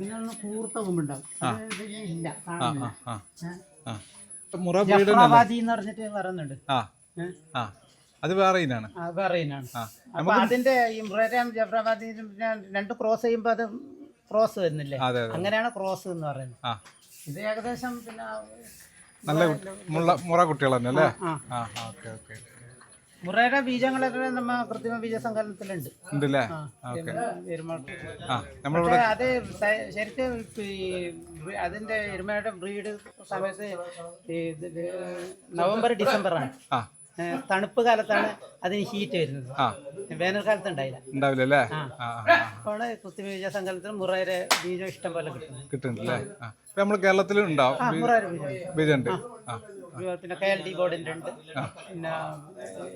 ഇതിനൊന്ന് കൂർത്ത കൊമ്പുണ്ടാവും അത് ഇതിന് ഇല്ല. കാണുന്നില്ല. ആ. മുറ ബ്രീഡ് ജഫ്രാബാദി എന്ന് പറഞ്ഞിട്ട് പറയുന്നുണ്ട്. ആ. അത് വേറെ ഇനാണ്. ആ, വേറെ ഇനാണ്. ആ. അപ്പൊ അതിന്റെ ഇമ്രേരാം ജഫ്രാബാദിയും പിന്നെ രണ്ട് ക്രോസ് ചെയ്യുമ്പോ അത് ക്രോസ് വരുന്നില്ലേ? അതെ അതെ അങ്ങനെയാണ് ക്രോസ് എന്ന് പറയുന്നത്. ആ. ഇത് ഏകദേശം പിന്നെ നല്ല കുട്ടി- മുള്ള മുറ കുട്ടികൾ തന്നെ അല്ലേ? ആ ആ. Okay okay. മുറയുടെ ബീജങ്ങളൊക്കെ നമ്മ കൃത്രിമ ബീജ സങ്കലനത്തിലുണ്ട് ഉണ്ടല്ലേ? ആ, ഓക്കെ. ആ നമ്മളിവിടെ പക്ഷേ അത് ശരിക്കും അതിന്റെ എരുമയുടെ ബ്രീഡ് സമയത്ത് നവംബർ ഡിസംബർ ആണ് ആ തണുപ്പ് കാലത്താണ് അതിന് ഹീറ്റ് വരുന്നത്. ആ. വേനൽക്കാലത്ത് ഉണ്ടായില്ല ഉണ്ടാവില്ല അല്ലേ? അപ്പോൾ കൃത്രിമ ബീജ സങ്കലനത്തിൽ മുറയുടെ ബീജം ഇഷ്ടം പോലെ കിട്ടുന്നത് കിട്ടുന്നുണ്ടല്ലേ നമ്മൾ കേരളത്തിലും ഉണ്ടാവും ബീജം. ആ. പിന്നെ കെ എൽ ഡി ബോർഡിന്റെ ഉണ്ട്. പിന്നെ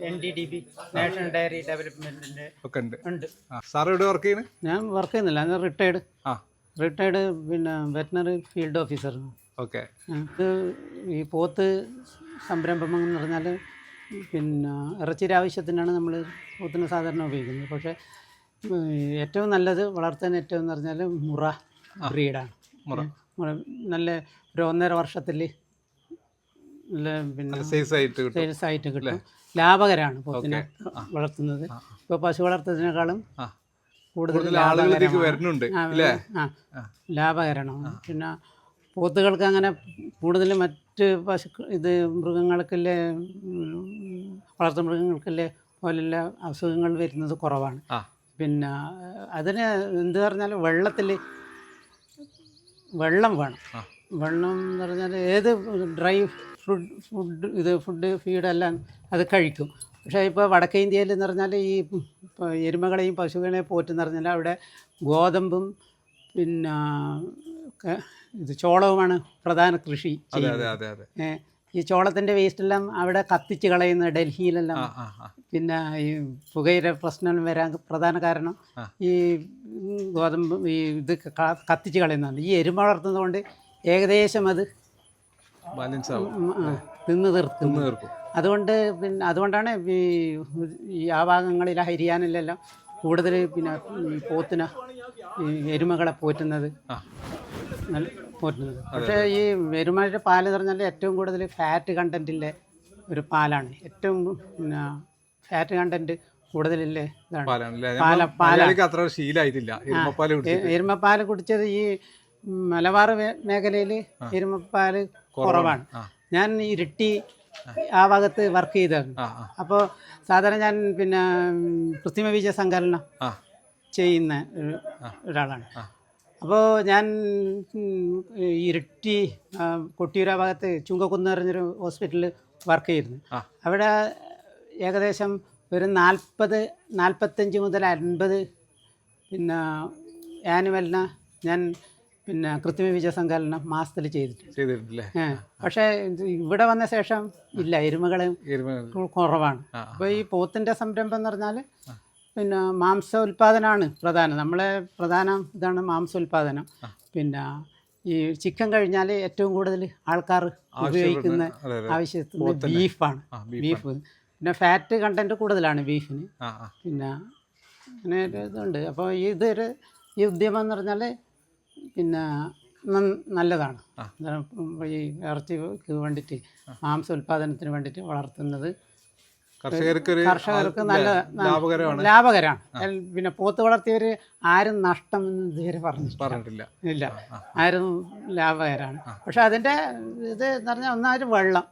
N D D B national dairy ഡെവലപ്മെന്റിന്റെ ഒക്കെ ഉണ്ട്. ഉണ്ട്. സാർ ഇവിടെ വർക്ക് ചെയ്യുന്നത് ഞാൻ വർക്ക് ചെയ്യുന്നില്ല. ഞാൻ റിട്ടയർഡ് ആ. റിട്ടയർഡ് പിന്നെ വെറ്റിനറി ഫീൽഡ് ഓഫീസർ ഓക്കെ ഞങ്ങൾക്ക് ഈ പോത്ത് സംരംഭം എന്ന് പറഞ്ഞാൽ പിന്നെ ഇറച്ചിയുടെ ആവശ്യത്തിനാണ് നമ്മൾ പോത്തിനെ സാധാരണ ഉപയോഗിക്കുന്നത്. പക്ഷേ ഏറ്റവും നല്ലത് വളർത്താൻ ഏറ്റവും എന്ന് പറഞ്ഞാൽ മുറ ബ്രീഡാണ് മുറ. മുറ. നല്ല ഒരു ഒന്നര വർഷത്തിൽ പിന്നെ സൈസ് ആയിട്ട് കിട്ടും. സെയിൽസ് ആയിട്ട് കിട്ടും. ലാഭകരമാണ് പോത്തിനെ വളർത്തുന്നത്. ഇപ്പോൾ പശു വളർത്തുന്നതിനേക്കാളും കൂടുതൽ വരുന്നുണ്ട് ലാഭകരമാണ് പിന്നെ പോത്തുകൾക്ക് അങ്ങനെ കൂടുതൽ മറ്റ് പശു ഇത് മൃഗങ്ങൾക്കല്ലേ വളർത്തു മൃഗങ്ങൾക്കല്ലേ പോലുള്ള അസുഖങ്ങൾ വരുന്നത് കുറവാണ്. പിന്നെ അതിന് എന്ത് പറഞ്ഞാലും വെള്ളത്തിൽ വെള്ളം വേണം. വെള്ളം എന്ന് പറഞ്ഞാൽ ഏത് ഡ്രൈ ഫുഡ് ഫുഡ് ഇത് ഫുഡ് ഫീഡെല്ലാം അത് കഴിക്കും. പക്ഷേ ഇപ്പോൾ വടക്കേ ഇന്ത്യയിൽ എന്ന് പറഞ്ഞാൽ ഈ എരുമകളെയും പശുക്കളെയും പോറ്റെന്ന് പറഞ്ഞാൽ അവിടെ ഗോതമ്പും പിന്നെ ഇത് ചോളവുമാണ് പ്രധാന കൃഷി ഈ ചോളത്തിന്റെ വേസ്റ്റെല്ലാം അവിടെ കത്തിച്ച് കളയുന്ന ഡൽഹിയിലെല്ലാം. പിന്നെ ഈ പുകയിലെ പ്രശ്നം വരാൻ പ്രധാന കാരണം ഈ ഗോതമ്പ് ഈ ഇത് കത്തിച്ച് കളയുന്നതാണ്. ഈ എരുമ വളർത്തുന്നത് കൊണ്ട് ഏകദേശം അത് ബാലൻസ് ആവും തീർക്കും. അതുകൊണ്ട് പിന്നെ അതുകൊണ്ടാണ് ഈ ഈ ആ ഭാഗങ്ങളിൽ ഹരിയാനയിലെല്ലാം കൂടുതൽ പിന്നെ ഈ പോത്തിന ഈ എരുമകളെ പോറ്റുന്നത്. നല്ല പോറ്റുന്നത്. പക്ഷേ ഈ എരുമയുടെ പാൽ എന്ന് പറഞ്ഞാൽ ഏറ്റവും കൂടുതൽ ഫാറ്റ് കണ്ടന്റിന്റെ ഒരു പാലാണ്. ഏറ്റവും പിന്നെ ഫാറ്റ് കണ്ടന്റ് കൂടുതലില്ലേ ഇതാണ്. പാലാണല്ലേ? പാല പാല. മലയാളിക്ക് അത്ര ശീലമായിട്ടില്ല എരുമപ്പാൽ കുടിച്ച് എ- കുടിച്ചത് ഈ മലബാർ മേഖലയിൽ എരുമപ്പാൽ കുറവാണ്. ഞാൻ ഇരിട്ടി ആ ഭാഗത്ത് വർക്ക് ആ അപ്പോൾ സാധാരണ ഞാൻ പിന്നെ കൃത്രിമ ബീജ സങ്കലനം ചെയ്യുന്ന ഒരു- ഒരാളാണ്. അപ്പോൾ ഞാൻ ഇരിട്ടി കൊട്ടിയൂര ഭാഗത്ത് ചുങ്കക്കുന്ന് പറഞ്ഞൊരു ഹോസ്പിറ്റലിൽ വർക്ക് ചെയ്തിരുന്നു. അവിടെ ഏകദേശം ഒരു നാൽപ്പത് നാൽപ്പത്തഞ്ച് മുതൽ അൻപത് പിന്നെ ആനുവലിന് ഞാൻ പിന്നെ കൃത്രിമ വിജയസങ്കലനം സങ്കലനം മാസത്തിൽ ചെയ്തിട്ടുണ്ട്. ചെയ്തിട്ടില്ലേ? പക്ഷേ ഇവിടെ വന്ന ശേഷം ഇല്ല എരുമകളും കുറവാണ്. അപ്പോൾ ഈ പോത്തിന്റെ സംരംഭം എന്ന് പറഞ്ഞാൽ പിന്നെ മാംസ ഉൽപ്പാദനമാണ് പ്രധാനം. നമ്മളെ പ്രധാന ഇതാണ് മാംസ ഉൽപ്പാദനം പിന്നെ ഈ ചിക്കൻ കഴിഞ്ഞാൽ ഏറ്റവും കൂടുതൽ ആൾക്കാർ ഉപയോഗിക്കുന്ന ആവശ്യത്തിന് ബീഫാണ്. ബീഫ്. പിന്നെ ഫാറ്റ് കണ്ടന്റ് കൂടുതലാണ് ബീഫിന്. പിന്നെ അങ്ങനെ ഒരു ഇതുണ്ട്. അപ്പോൾ ഇതൊരു ഈ ഉദ്യമം എന്ന് പറഞ്ഞാൽ പിന്നെ നല്ലതാണ്. ഈ ഇറച്ചിക്ക് വേണ്ടിയിട്ട് മാംസ ഉൽപാദനത്തിന് വേണ്ടിയിട്ട് വളർത്തുന്നത്. കർഷകർക്ക് നല്ല ലാഭകരമാണ്. പിന്നെ പോത്ത് വളർത്തിയവർ ആരും നഷ്ടം എന്ന് ഇതുവരെ പറഞ്ഞിട്ടില്ല. ഇല്ല. ആരും ലാഭകരമാണ് പക്ഷെ അതിന്റെ ഇത് എന്ന് പറഞ്ഞാൽ ഒന്നാമത് വെള്ളം.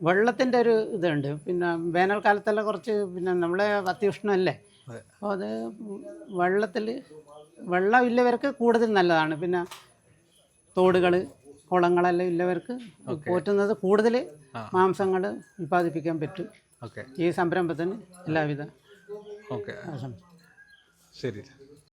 വെള്ളത്തിന്റെ ഒരു ഇതുണ്ട്. പിന്നെ വേനൽക്കാലത്തെല്ലാം കുറച്ച് പിന്നെ നമ്മളെ അത്യുഷ്ണമല്ലേ? അതെ. അപ്പോൾ അത് വെള്ളത്തിൽ വെള്ളം ഇല്ലവർക്ക് കൂടുതൽ നല്ലതാണ്. പിന്നെ തോടുകൾ കുളങ്ങളെല്ലാം ഇല്ലവർക്ക് പോറ്റുന്നത് കൂടുതൽ മാംസങ്ങൾ ഉൽപ്പാദിപ്പിക്കാൻ പറ്റും. ഓക്കെ. ഈ സംരംഭത്തിന് എല്ലാവിധ ഓക്കെ. ശരി.